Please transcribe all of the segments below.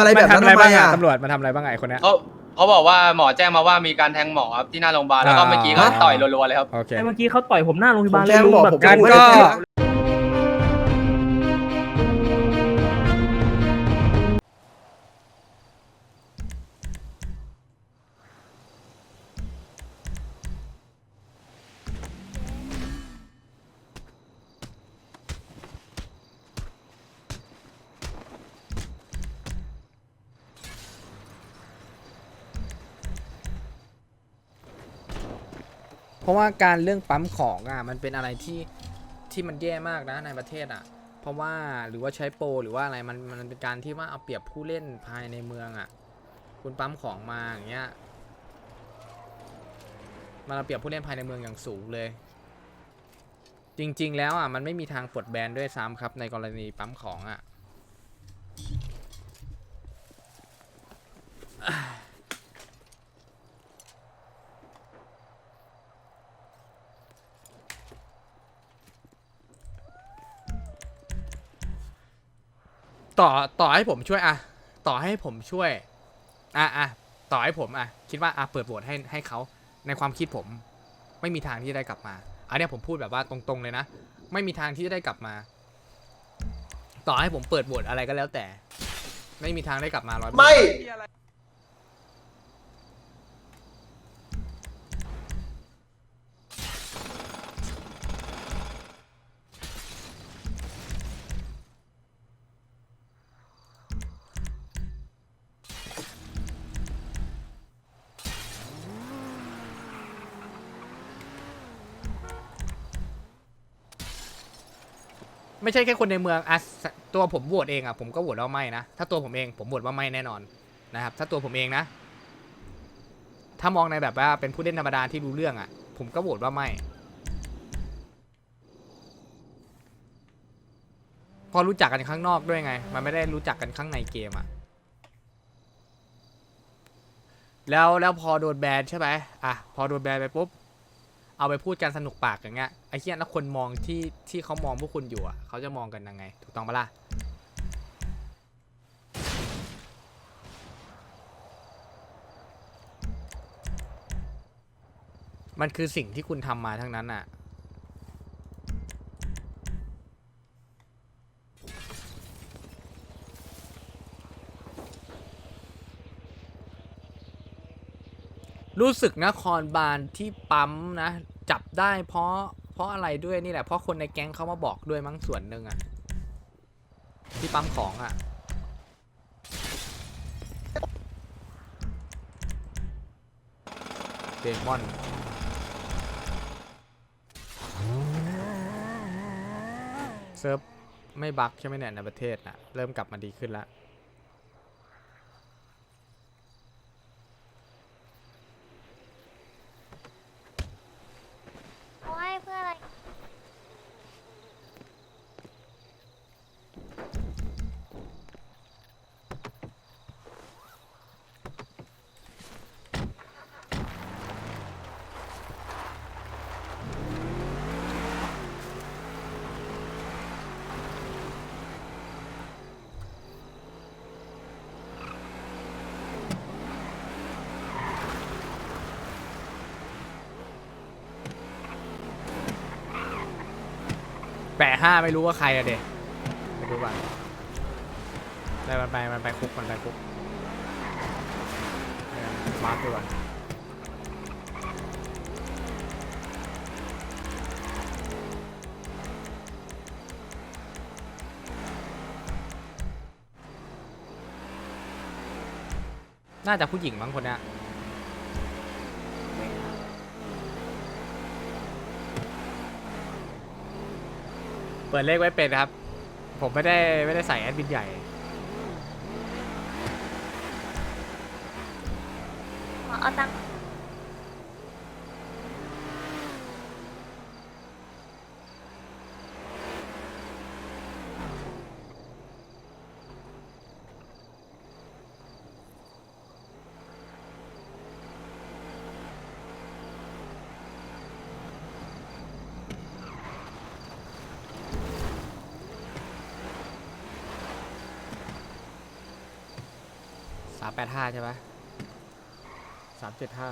อะไรแบบนั้นทำอะไรทำไมบ้างอะอะตำรวจมาทำอะไรบ้างอะไอ้คนเนี้ยเขาเขาบอกว่าหมอแจ้งมาว่ามีการแทงหมอครับที่หน้าโรงพยาบาลแล้วก็อ่าเมื่อกี้ก็ต่อยรัวๆเลยครับ โอเค ไอ้เมื่อกี้เขาต่อยผมหน้าโรงพยาบาลผมเลแจ้ยงลุงบอกแบบผมงั้นไม่ก็ะว่าการเรื่องปั๊มของอะมันเป็นอะไรที่ที่มันแย่มากนะในประเทศอะ เพราะว่าหรือว่าใช้โปรหรือว่าอะไรมันมันเป็นการที่ว่าเอาเปรียบผู้เล่นภายในเมืองอะ คุณปั๊มของมาอย่างเงี้ยมันเอาเปรียบผู้เล่นภายในเมืองอย่างสูงเลย จริง ๆ แล้วอะมันไม่มีทางปลดแบนด้วยซ้ำครับในกรณีปั๊มของอะ ต่อต่อให้ผมช่วยอะต่อให้ผมช่วยอะอะต่อให้ผมอะคิดว่าอะเปิดโหวตให้ให้เขาในความคิดผม ไม่มีทางที่จะได้กลับมาอันนี้ผมพูดแบบว่าตรงๆเลยนะ ไม่มีทางที่จะได้กลับมา ต่อให้ผมเปิดโหวตอะไรก็แล้วแต่ ไม่มีทางได้กลับมาร้อยไม่ ไม่ใช่แค่คนในเมืองอะตัวผมโหวตเองอะผมก็โหวตว่าไม่นะ ถ้าตัวผมเองผมโหวตว่าไม่แน่นอนนะครับ ถ้าตัวผมเองนะ ถ้ามองในแบบว่าเป็นผู้เล่นธรรมดาที่รู้เรื่องอะผมก็โหวตว่าไม่ พอรู้จักกันข้างนอกด้วยไง มันไม่ได้รู้จักกันข้างในเกมอะแล้วแล้วพอโดนแบนใช่ไหมอะพอโดนแบนไปปุ๊บ เอาไปพูดกันสนุกปากอย่างเงี้ยไอ้เหี้ยแล้วคนมองที่ที่เขามองพวกคุณอยู่อะเขาจะมองกันยังไง ถูกต้องปะล่ะมันคือสิ่งที่คุณทำมาทั้งนั้นอะ รู้สึกนครบาลที่ปั๊มนะ จับได้เพราะเพราะอะไรด้วยนี่แหละ เพราะคนในแก๊งเขามาบอกด้วยมั้งส่วนหนึ่งอะที่ปั๊มของอะเดมอนเซิร์ฟไม่บักใช่ไหมเนี่ยในประเทศน่ะเริ่มกลับมาดีขึ้นแล้ว เขาให้เพื่ออะไร แปะห้าไม่รู้ว่าใครอะเด็กไม่รู้ก่อนได้มันไปมันไปคุกมันไปคุกมาร์คดูก่อนน่าจะผู้หญิงมั้งคนเนี้ เปิดเลขไว้เป็นครับ ผมไม่ได้ไม่ได้ใส่แอดมินใหญ่ แปดห้าใช่ไหมสามเจ็ดห้า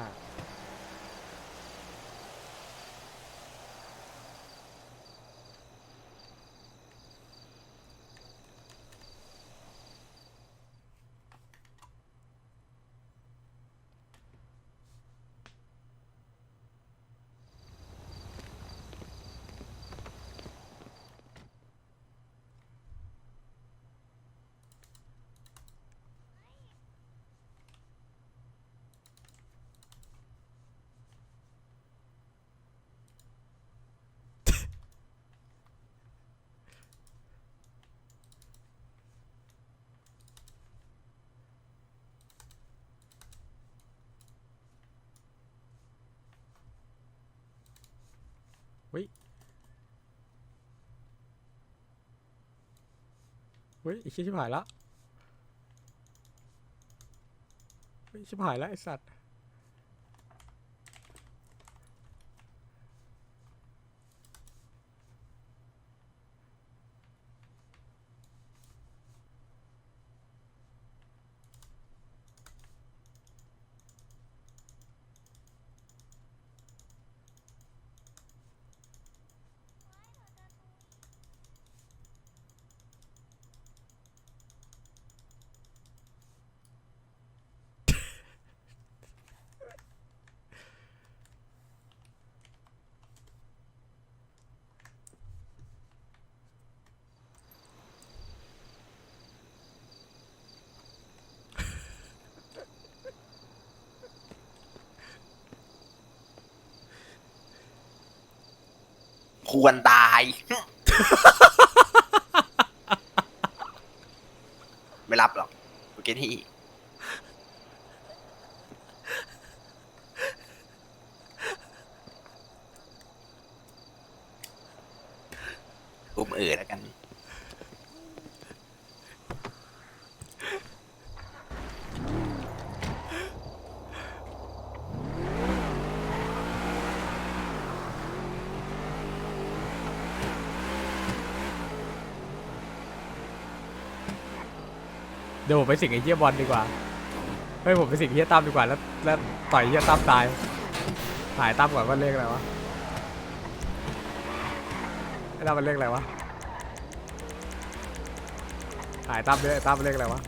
เฮ้ยไอ้ชิบหายละเฮ้ยชิบหายแล้วไอ้สัตว์ ควรตาย ไม่รับหรอกโอเคที่อุ้มเอ๋อแล้วกัน เดี๋ยวผมไปสิงไอ้เฮียบอลดีกว่าเฮ้ยผมไปสิงไอ้เฮียตั้มดีกว่าแล้วแล้วต่อยเฮียตั้มตายหายตั้มก่อนว่าเลขอะไรวะไอ้ตั้มมันเลขอะไรวะหายตั้มเลยตั้มมันเลขอะไรวะ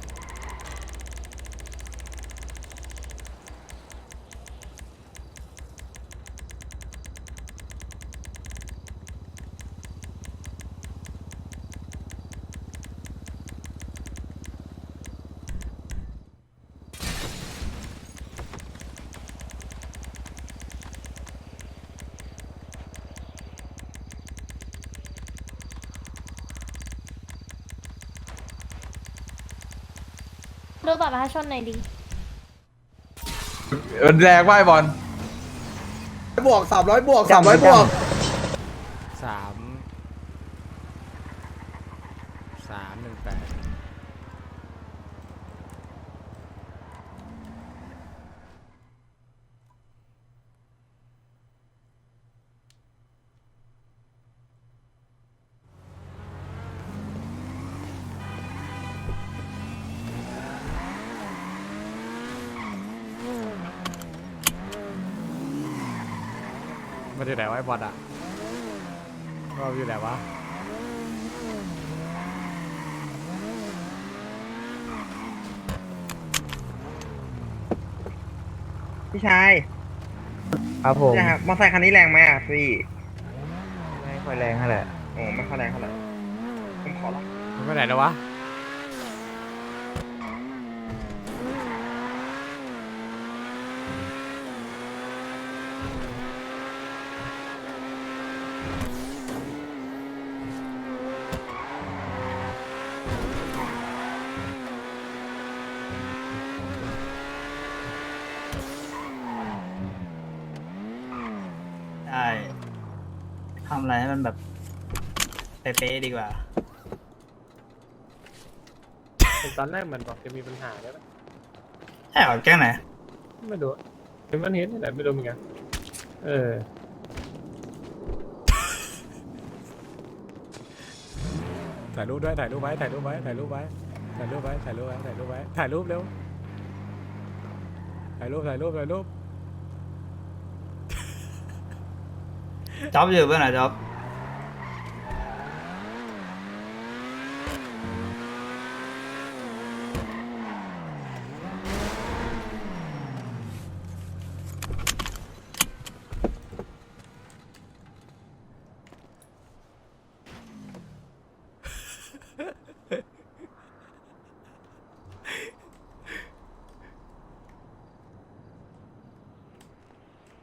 ดูบัตรประชาชนหน่อยดิมันแรงว่ายบอลบวกสามร้อยบวกสามร้อยบวกสามสามหนึ่งแปด มันอยู่ไหนวะไอ้บอลอะเราอยู่ไหนวะพี่ชายครับผมนะครับมอเตอร์ไซค์คันนี้แรงไหมอะพี่ไม่ค่อยแรงเท่าไหร่โอ้ไม่ค่อยแรงเท่าไหร่ผมขอลองมันไปไหนแล้ววะ ใช่ทำ อะไรให้มันแบบเป๊ะๆดีกว่าตอนแรกมันบอกจะมีปัญหาแล้วใช่เหรอแกล้งไหน ไม่รู้เป็นมันเห็นนี่แหละไม่รู้เหมือนกันเออถ่ายรูปด้วยถ่ายรูปไว้ถ่ายรูปไว้ถ่ายรูปไว้ถ่ายรูปไว้ถ่ายรูปไว้ถ่ายรูปไว้ถ่ายรูปเร็วถ่ายรูปถ่ายรูปถ่ายรูป จ๊อบอยู่เพื่อนไหนจ๊อบ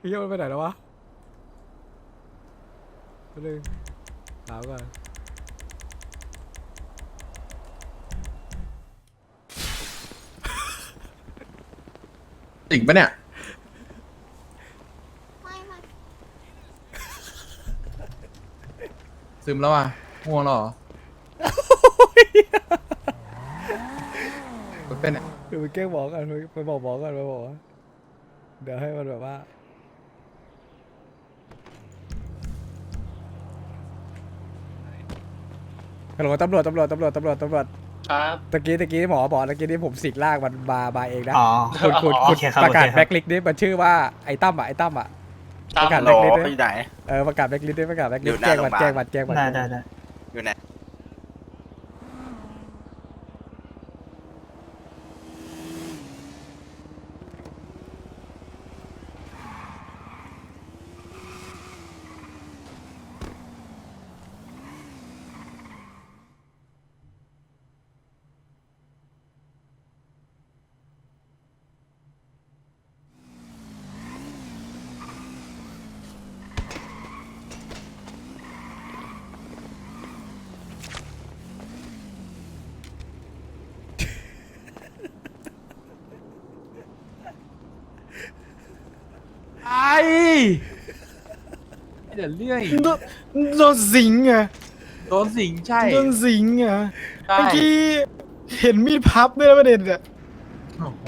พี่เหี้ยมันไปไหนแล้ววะ ไปเลยถามก่อนติ่งปะเนี่ย ไม่ไม่ซึมแล้วอะง่วงแล้วเหรอเป็นเนี่ย เดี๋ยวไปแกล้งหมอกันไปบอกหมอกันไปบอกว่าเดี๋ยวให้มันแบบว่า ฮัลโหลตำรวจตำรวจตำรวจตำรวจตำรวจครับ ตะกี้ตะกี้หมอบอกตะกี้นี่ผมสิกลากมันมามาเองนะอ๋อคุณคุณอ๋อคุโอณเคครับประกาศโอเคครับ แบ็คลิสต์นี่มันชื่อว่าไอ้ตั้มอะไอ้ตั้มอะตามประกาศฮัลโหลแบ็คลิสต์ด้วยไปไหน เออประกาศแบ็คลิสต์ด้วยประกาศแบ็คลิสอยู่ต์หน้าแจ้งโรงพยาบาลบัตรแจ้งบัตรแจ้งบัตรได้ได้ได้อยู่ไหน เดี๋ยวเรื่อยโดนสิงอะโดนสิงใช่โดนสิงอะใช่เมื่อกี้เห็นมีดพับด้วยนะประเด็นอะโอ้โห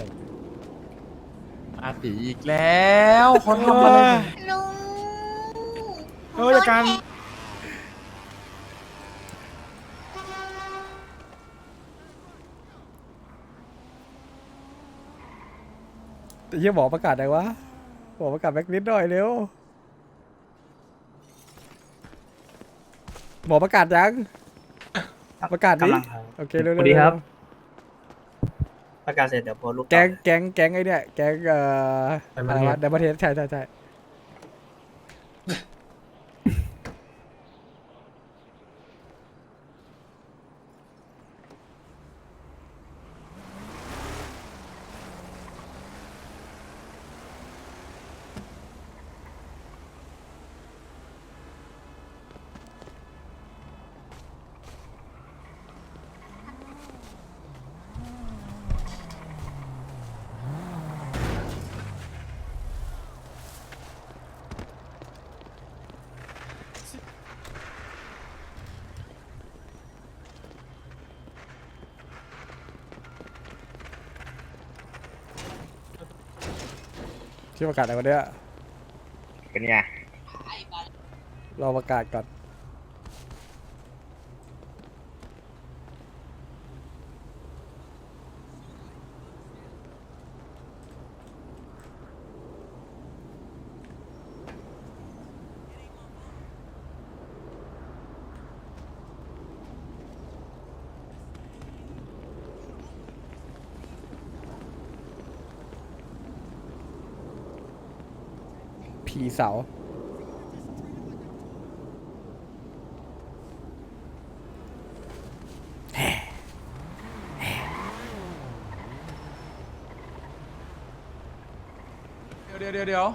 อาตีอีกแล้วเขาทำอะไรกันลุงเออจากการแต่เฮียหมอประกาศอะไรวะ หมอประกาศแบ็คลิสต์หน่อยเร็วหมอประกาศยังประกาศดิกำลังครับ โอเคเร็วๆสวัสดีครับ ประกาศเสร็จเดี๋ยวโพสต์รูปต่อแก๊งแก๊งแก๊งไอ้เนี่ยแก๊งเอ่อ Diamond อะไรวะ Head เดมอนเทสใช่ใช่ใช่ ชื่อประกาศอะไรวะเนี่ยเป็นไง รอประกาศก่อน ผีเสา เดี๋ยวเดี๋ยวเดี๋ยว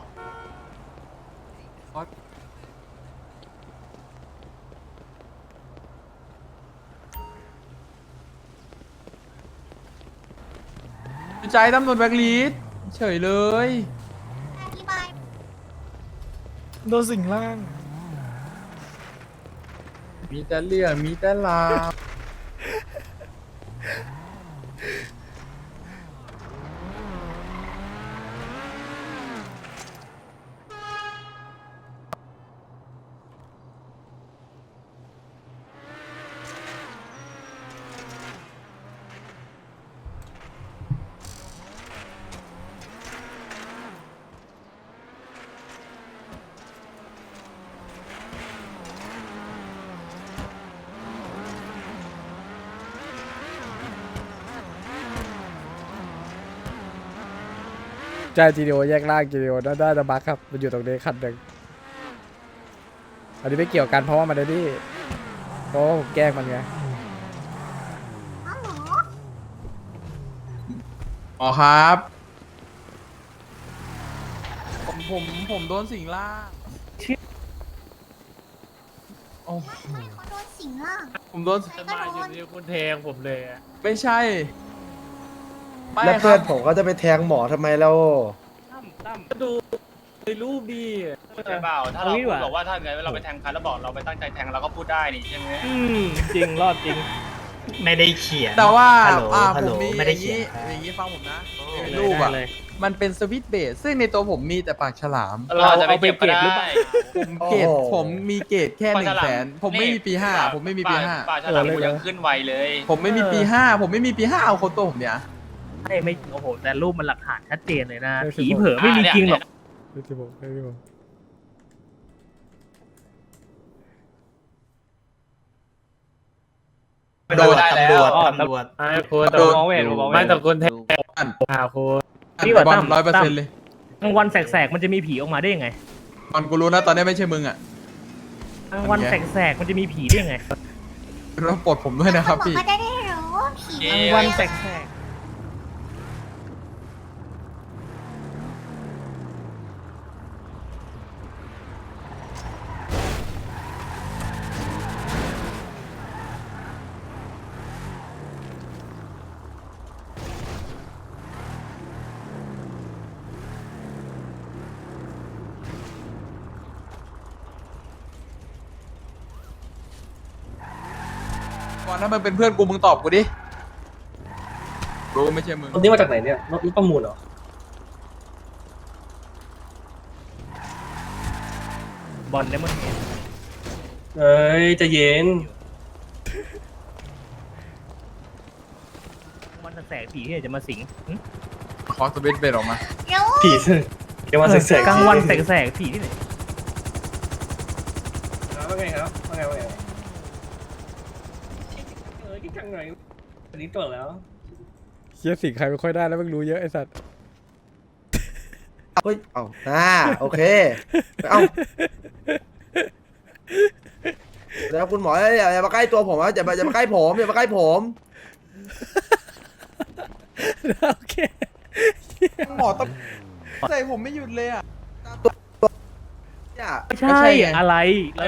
ใจตำรวจแบล็คลิสต์เฉยเลยอธิบาย โดนสิงล่าง มีแต่เรื่องมีแต่ลาว ใช่จีดีโอแยกล่างจีดีโอน่าจะบักครับ มันอยู่ตรงนี้คันหนึ่งอันนี้ไม่เกี่ยวกันเพราะว่ามันไอ้นี่เพราะว่าผมแกล้งมันไง อ๋อครับ ผมผมผมโดนสิงล่างโอ้โหโดนสิงล่างผมโดนสบายอยู่นี่คุณแทงผมเลยอะไม่ใช่ ไม่แล้วคเพื่รัอบนผมก็จะไปแทงหมอทำไมแล้ว ตั้มตั้มดูในรูปดีใช่เปล่าถ้าเราพูดบอกว่าถ้าไงเราไปแทงใครแล้วบอกเราไปตั้งใจแทงเราก็พูดได้นี่ใช่ไหมอืมจริงรอดจริง ไม่ได้เขียนแต่ว่าฮัลโหลอ่าฮัลผโหลมมีไม่อได้ย่างเขียนี้นอย่างนี้ฟังผมนะในได้รูปได้อะ เลย มันเป็นสวิตช์เบสซึ่งในตัวผมมีแต่ปากฉลาม เราจะไปเก็บก็ได้ผมเกรดโอ้โห ผมมีเกรดแค่หนึ่งแสนผมไม่มีปีห้าผมไม่มีปีห้าป่าฉลามกูยังขึ้นไวเลย ผมไม่มีปีห้าผมไม่มีปีห้าเอาคนตัวผมเนี่ย ไม่ไม่โอ้โห แต่รูปมันหลักฐานชัดเจนเลยนะไม่ผีเผลอไม่มีจริงหรอกไม่ใช่ผมไม่ใช่ผมโดนได้แล้วตำรวจอ่าคุณแต่มองไม่เห็นผมมองไม่แต่คุณแทงอ่าคุณพี่ว่าบอลตั้มร้อยเปอร์ตั้เซ็นม ต์เลยกลางวันแสกๆมันจะมีผีออกมาได้ยังไงบอลกูรู้นะตอนนี้ไม่ใช่มึงอะกลางวันแสกๆมันจะมีผีได้ยังไงต้องปลดผมด้วยนะครับพี่ก็จะได้รู้ว่าผีเย้กลางวันแสกบามันเป็นเพื่อนกูมึงตอบกูดิรู้ไม่ใช่มึง รถนี้มาจากไหนเนี่ยรถประมูลเหรอบอลได้มันเอ้ยจะเย็นวันแสกๆผีที่ไหนจะมาสิงหึขอสวิตช์เบสออกมารู้ผีกลางวันแสกๆกลางวันแสกๆผีที่ไหนว่าไงครับว่าไงว่าไงเออที่จัง หน่อยอันนี้ตัวแล้วเชียสิ่งใครไม่ค่อยได้แล้วมึงรู้เยอะไอ้สัตว์เฮ้ยเอาอ่าโอเคเอาแล้วคุณหมออย่าอย่ามาใกล้ตัวผมนะอย่ามาอย่ามาใกล้ผมอย่ามาใกล้ผมโอเคหมอตบใส่ผมไม่หยุดเลยอะเนี่ยไม่ใช่ไม่ใช่ไงอะไร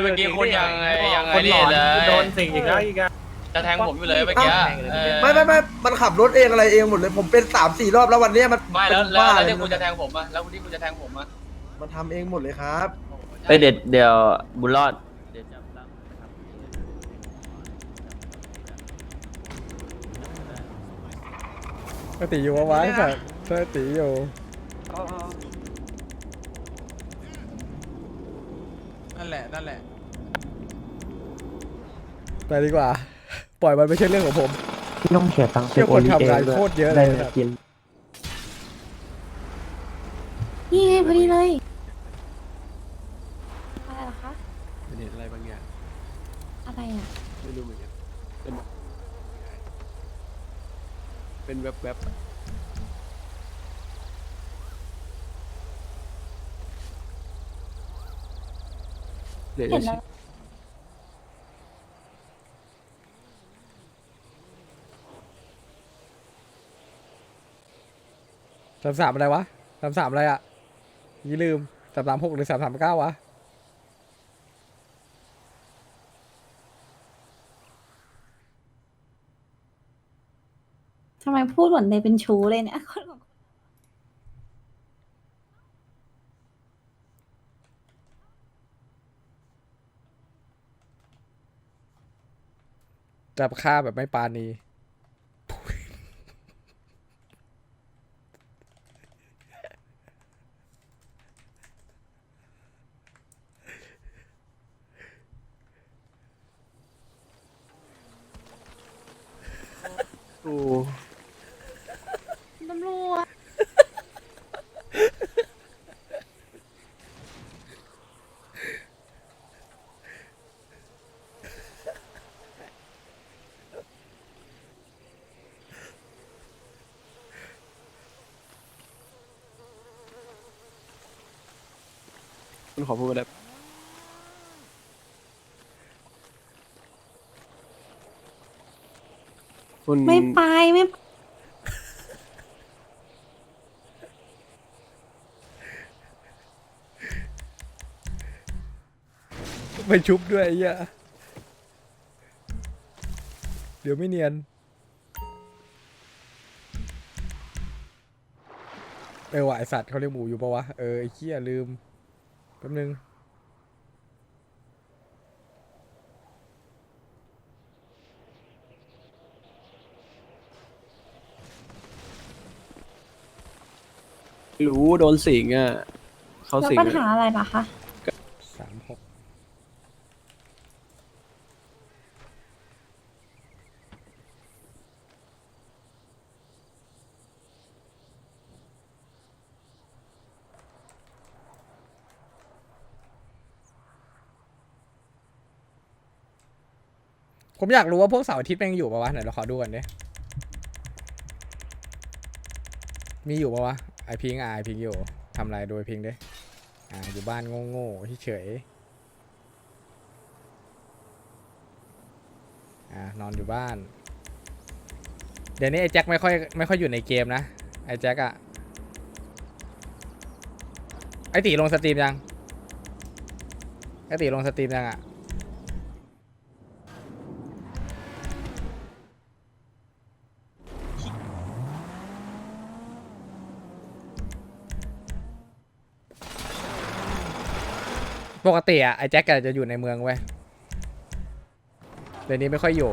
เมื่อกี้คุณยังไงยังไงคนหลอนนี่เลยโดนสิ่งอีกแล้วอีกอะ จะแทงผมอยู่เลยเมื่อกี้เออไม่ไม่ไม่มันขับรถเองอะไรเองหมดเลย ผมเป็นสามสี่รอบแล้ววันเนี้ยมันไม่แล้วเป็นแล้วบ้าแล้วเลยที่คุณจะแทงผมอะแล้วที่คุณจะแทงผมอะมันทำเองหมดเลยครับ เอ้ยเดี๋ยวเดี๋ยวบุญรอดปกติอยู่วะวะไอ้สัตว์ใช่ตีอยู่นั่นแหละนั่นแหละ ไปดีกว่า ปล่อยมันไม่ใช่เรื่องของผม พี่ต้องเสียตังค์เชื่อคนทำงานโคตรเยอะเลยนะกินนี่ไงพอดีเลย อะไรเหรอคะเห็นอะไรบางอย่างอะไรอะ ไม่รู้เหมือนกันเป็นเป็นแวบๆอะเดี๋ยวเห็จะนแล้ว สามสามอะไรวะสามสามอะไรอะยี่ลืมสามสามหกหรือสามสามเก้าวะทำไมพูดเหมือนในเป็นชู้เลยเนี่ย จับฆ่าแบบไม่ปา กูตำรวจคุณขอพูดแบบ คุณไม่ไปไม่ไปชุบด้วยไอ้เหี้ยเดี๋ยวไม่เนียน เออว่ะไอสัตว์เขาเรียกหมูอยู่ปะวะ เออไอ้เหี้ยลืมแป๊บนึง รู้โดนสิงอะเขาแล้วสิงปัญหาอะไรล่ะคะสามหกผมอยากรู้ว่าพวกเสาร์อาทิตย์แม่งอยู่ปะวะไหนเราขอดูก่อนดิมีอยู่ปะวะไอพิงอะไอพิงอยู่ทำอะไรโดยพิงค์ดิอ่าอยู่บ้านโง่ๆเฉยอ่านอนอยู่บ้าน เดี๋ยวนี้ไอแจ็คไม่ค่อยไม่ค่อยอยู่ในเกมนะไอแจ็คอะไอตีลงสตรีมยังไอตีลงสตรีมยังอะ ปกติอะไอแจ็คอะจะอยู่ในเมืองเว้ยเดี๋ยวนี้ไม่ค่อยอยู่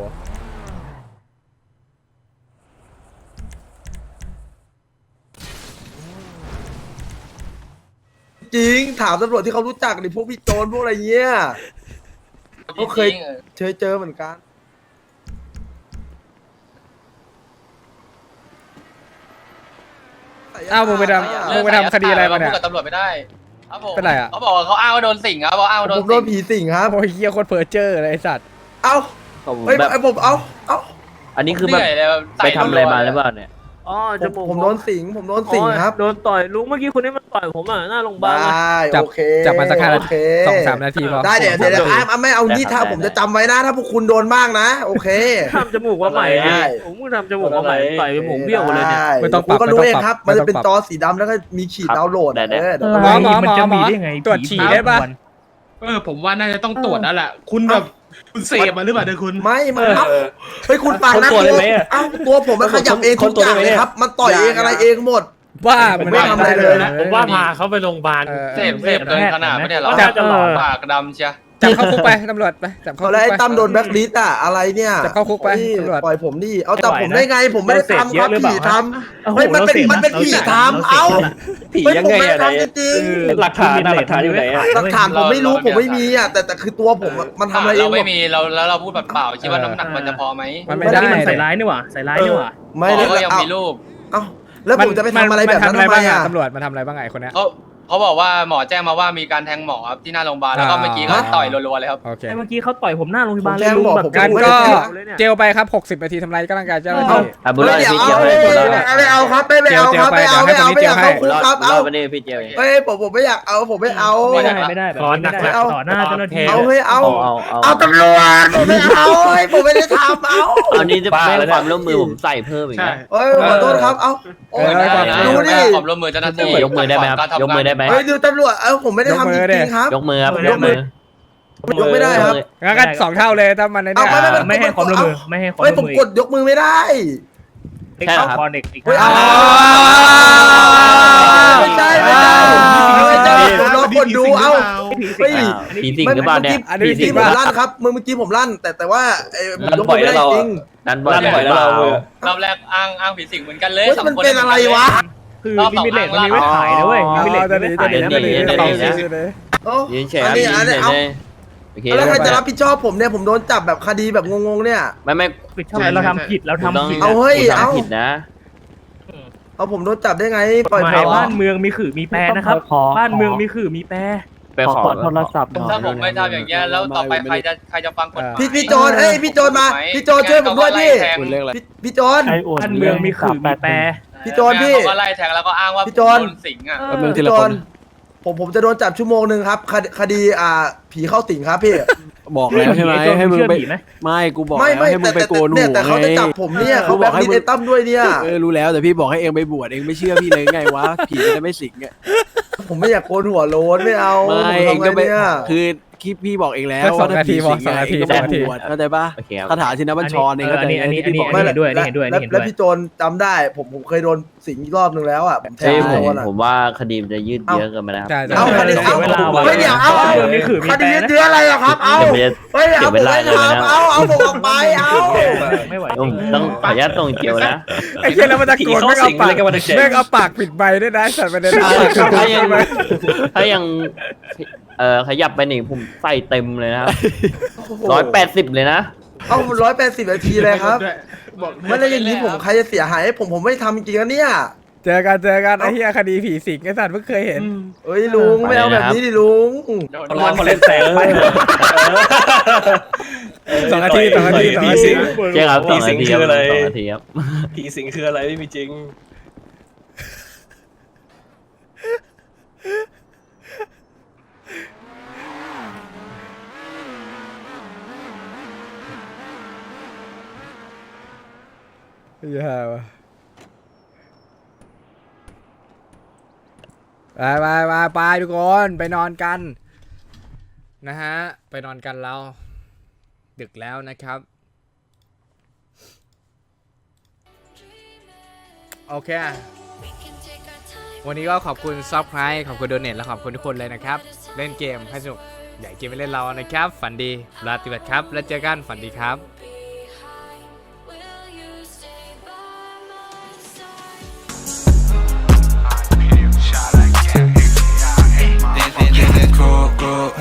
จริงถามตำรวจที่เขารู้จักดิพวกพี่โจรพวกอะไรเงี้ยเขาเคยเคยเจอเหมือนกัน อ้าวมึงไปทำมึงไปทำคดีอะไรมาเนี่ยพูดกับตำรวจไม่ได้ ครับผมเป็นไรอะ เขาบอกว่าเขาอ้างว่าโดนสิงครับเขาอ้างว่าโดผนมโดสินงผีสิงครับโอ้ยเฮียโคตรเพอร์เจอร์เลยไอสัตว์ เอ้าผมเฮ้ยแบบไอผมเอ้าเอ้าอันนี้คือแบบเหนื่อยเลยใส่ไปทำอะไรมาวๆหรือเปล่าเนี่ย อ๋อผมผมโดนสิงผมโดนสิงครับโดนต่อยลุงเมื่อกี้คนนี้มันต่อยผมอะหน้าโรงพยาบาไดลอะ้จับโอเคจับมาสักห้านาทีโอเคสองสามนาทีพอได้เดี๋ยวเดี๋ยวเดี๋ยวอะอะไม่เอางี้ได้ถ้าครับผมได้จะจำไว้นะ ถ้าพวกคุณโดนบ้างนะ โอเค ทำจมูกว่าใหม่ได้ผมเพิ่งทำจมูกว่าใหม่ต่อยไปผมเบี้ยวหมดเลยเนี่ย ได้ไม่ต้องปคุรัณบก็รู้ไม่เองต้องปรับครับมันจะเป็นไม่ต้องปรับจอสีดำแล้วก็มีขีดครับดาวน์โหลดได้ได้ เออเดี๋ยวหมอหมอหมอมันจะหมมีอได้ไงตรวจฉี่ได้ปะ เออผมว่าน่าจะต้องตรวจแล้วแหละคุณแบบ คุณเสพมาหรือเปล่าเดี๋ยวคุณ ไม่มันเอ้าเฮ้ยคุณฟังนะคนตัวได้ไหมอะเอ้าตัวผมมันขยับเองทุกอย่างเลยครับ มันต่อยเองอะไรเองหมด บ้าผมไม่ทำอะไรเลยนะ ผมว่าพาเขาไปโรงพยาบาลเออเสพเสพเกินขนาดไม่ได้หรอน่าจะหลอนปากดำเชีย จับเข้าคุกไปตำรวจไปจับเข้าเขาคุกแล้วไอ้ไป ตั้มโดนแบล็คลิสต์อะอะไรเนี่ยจับเข้าคุกไปนี่ตำรวจ ปล่อยผมดิเอาจับไม่ผมไหวนะได้ไงผมไม่ได้เราเสพทำเยครัอะบหรือเปผีล่าทำเฮ้ยมันเป็นมันเป็นผีทำเอ้า ผีเฮ้ยยังผมไงไม่ได้อะไรทำจริง หลักฐานหลักฐานอยู่ไหนอะๆหลักฐานผมไม่รู้ผมไม่มีอะแต่แต่คือตัวผมอะมันทำอะไรเอเรางหมไม่ด มีเราแล้วเราพูดแบบเปล่าคิดว่าน้ำหนักมันจะพอไหมมันไม่ได้มันใส่ร้ายนี่หว่าใส่ร้ายนี่หว่า ไม่พ่ได้อก็ยังเอ้ามีลูกเอ้าแล้วผมจะไปทำอะไรแบบนั้นมัทำไมบ้างอะตำรวจมันทำอะไรบ้างไงไอ้คนเนี้ย เขา เขาบอกว่าหมอแจ้งมาว่ามีการแทงหมอครับที่หน้าโรงพยาบาลแล้วก็อ่าเมื่อกี้ก็ต่อยรัวๆเลยครับ โอเค ไอ้เมื่อกี้เขาต่อยผมหน้าโรงพยาบาลผมเลแจ้ยงลุงบอกแบบผมงั้นไม่ก็ได้เลยเนี่ย เจลไปครับ 60 นาทีทำลายร่างกายเจ้าหน้าเอ้าที่ อะบุญรไม่อดเดี๋ยวพี่เอาเจียวไม่ให้บุญรอดเอาไม่เอาครับไม่ไม่เอาครับไม่เอาไม่เอาไม่อยากเข้าคุกครับบุญรเอาอดมาดิพี่เจียวเองเฮ้ยผมผมไม่อยากเอาผมไม่เอาไม่ได้ไม่ได้แบบร้อนไม่ได้หนักต่อหน้าเจ้าหน้าที่เอาเฮ้ยเอาเอาเอาเอาเอาตำรวจผมไม่เอาเฮ้ย ผมไม่ได้ทำเอาอันนี้จะไม่ให้ความร่วมมือผมใส่เพิ่มอีกนะเฮ้ยขอโทษครับเอาโอ้ยเออความดูดิขอบร่วมมือเจ้าหน้าที่ยกมือได้ไหมครับยกมือได้ไหมเฮ้ยดูตำรวจเออผมไม่ได้ทำจริงๆครับ ยกมือครับยกมือยกไม่ได้ครับ งั้นก็สองเท่าเลยถ้ามันในเอาเนี่ยไม่ไม่ ไม่ให้ความร่วมมือไม่ให้ความเฮ้ยร่วผมมมืกดยกมือไม่ได้ เด็กเข้าคอเด็กอีกเฮ้ยห้าเอา ไม่ใช่ไม่ใช่ไม่ ใช่ผมลองกดดูเอาเฮ้ยผีสิงหรือเปล่าเนี่ยอันนี้เมื่อจริงผมลั่นครับเมื่อกี้ผมลั่น แต่แต่ว่าเอ้ยผมลั่นยกบ่อยไม่แล้วได้เราจริงดันบ่อยแล้วเรารอบแรกอ้างอ้างผีสิงเหมือนกันเลยสองมันคนเป็นอะไรวะคือมิมิเลตมันมีไว้ถ่ายนะเว้ยมิมิเลตจะมีหนีไว้ถ่ายนะเดี๋ยวจะเดี๋ยวโอ้ยืนเฉยอันยืนี้อันเฉนี้ยเอาเลยโอเคแล้วใครจะรับผิดชอบผมเนี่ยผมโดนจับแบบคดีแบบงงๆเนี่ย ไม่ไม่ผิดชอบเราทำผิดเราทำผิดเอาเฮ้ยเอาทำผิดนะ เอาผมโดนจับได้ไง ปล่อยหผมมายบ้านเมืองมีขื่อมีแปรนะครับบ้านเมืองมีขื่อมีแปรไปขอโทรศัพท์หน่อยถ้าผมไม่ทำอย่างเงี้ยแล้วต่อไปใครจะใครจะฟังกฎหมายพี่พี่โจนเอ้ยพี่โจนมา พี่โจนช่วยผมด้วยพี่คุณเรียกอะไรพี่พี่โจนบ้านเมืองมีขื่อมีแปรพี่โจนพี่เขาก็ไล่แทงแล้วก็อ้างว่าพี่โจรโดนสิงอะแป๊บนึงทีพี่ละโจคนนผผมผมจะโดนจับชั่วโมงหนึ่งครับ คดีคดีอ่าผีเข้าสิงครับพี่ บอกแล้วใช่ไหมให้มึงไปไม่กูบอกไม่แล้วไม่ให้มึแต่งไปแต่โกนหูเนี่ยแต่เขาจะจับไง ผมเนี่ยกูเขาบแบอบกให้นี้มึง ไอ้ตั้มด้วยเนี่ย เออรู้แล้วแต่พี่บอกให้เองไปบวชเองไม่เชื่อพี่เลยไงวะผีมันจะไม่สิงอะผมไม่อยากโกนหัวโล้นไม่เอาไม่ผมเองทำไงก็ไปเนี่ยคือที่พี่บอกเองแล้วสักสองว่าถ้านาทีผีพอสิงสองนาทีเองก็ไปสองนาที บวชเข้าใจปะโอเคครับ คาถาชินบัญชรเองก็ใจอันนี้อันนี้ ที่บอก ไม่เห็นด้วยแล้วเห็นด้วยแล้วเห็นด้วย แล้วพี่โจรจำได้ ผมผมเคยโดน สิงอีกรอบนึงแล้วอะผมแทเอ้งยพี่ผมโจรอะ ผมว่าคดีมันจะยืดเยื้อเกินไปแล้วครับใช่ใช่ เอาคดีเอาเวลาว่ะไม่เดี๋ยวเอาเอาเรื่องนี้คือมีคดีแปลนะเดืออะไรอะครับ เอาเดี๋ยวเฮ้ยเอาผมไม่เสียเวลาเลยนะทำเอาเอาผมออกไปเอาไม่ไหวต้องต้องขออนุญาตส่งเกียวนะ ไอ้เหี้ยแล้วมันตะโกนแม่งเอาปากแม่งเอาปากปิดใบด้วยนะสัตว์ประเด็นถ้าปากปิดใบถ้ายังถ้ายังเอ่อขยับไปหนึ่งผมใส่เต็มเลยนะครับร้อยแปดสิบเลยนะ เอาร้อยแปดสิบนาทีเลยครับ ไม่ได้อย่างนี้ผมใครจะเสียหายให้ผมผมไม่ทำจริงๆนะเนี่ย เจอกันเจอกันไอ้เหี้ยคดีผีสิงไอ้สัตว์เพิ่งเคยเห็น เอ้ยลุงไม่เอาแบบนี้ดิลุงรอคนเล่นแสงไปสองนาทีสองนาทีสองนาทีใช่ครับสองนาทีครับสองนาทีครับ ผีสิงคืออะไรไม่มีจริง อย่าวะไปไปไปไปทุกคนไปนอนกัน นะฮะ ไปนอนกันเรา ดึกแล้วนะครับ โอเค วันนี้ก็ขอบคุณซับไพร์ขอบคุณโดเนทและขอบคุณทุกคนเลยนะครับ เล่นเกมให้สนุก ใหญ่เกมไปเล่นเรานะครับ ฝันดีลาติบัตครับ แล้วเจอกันฝันดีครับ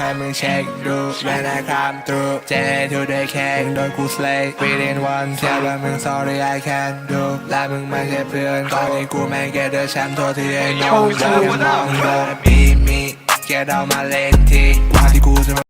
ให้มึงเช็คดูเวลาคำตูเจทูได้แค่โดนกูสเลย์ within one แค่ว่ามึง sorry I can do และมึงไม่ใช่เพื่อนก่อนที่กูแม่งแกเดอแชมป์โทษที่ไอ้น้องจะมองโดนบีมีแกเดามาเล่นทีกว่าที่กูจะ